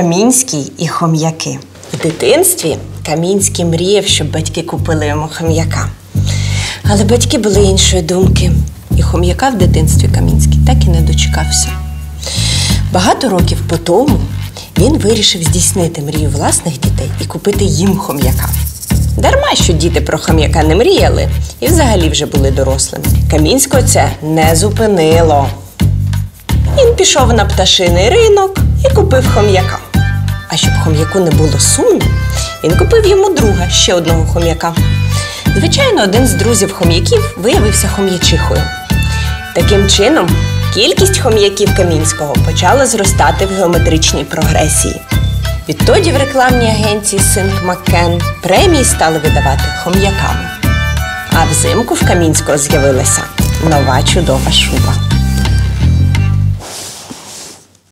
Камінський і хом'яки. В дитинстві Камінський мріяв, щоб батьки купили йому хом'яка. Але батьки були іншої думки, і хом'яка в дитинстві Камінський так і не дочекався. Багато років по тому він вирішив здійснити мрію власних дітей і купити їм хом'яка. Дарма, що діти про хом'яка не мріяли і взагалі вже були дорослими. Камінського це не зупинило. Він пішов на пташиний ринок і купив хом'яка. Хом'яку не було сумно, він купив йому друга ще одного хом'яка. Звичайно, один з друзів хом'яків виявився хом'ячихою. Таким чином, кількість хом'яків Камінського почала зростати в геометричній прогресії. Відтоді в рекламній агенції Синк Маккен премії стали видавати хом'яками. А взимку в Камінського з'явилася нова чудова шуба.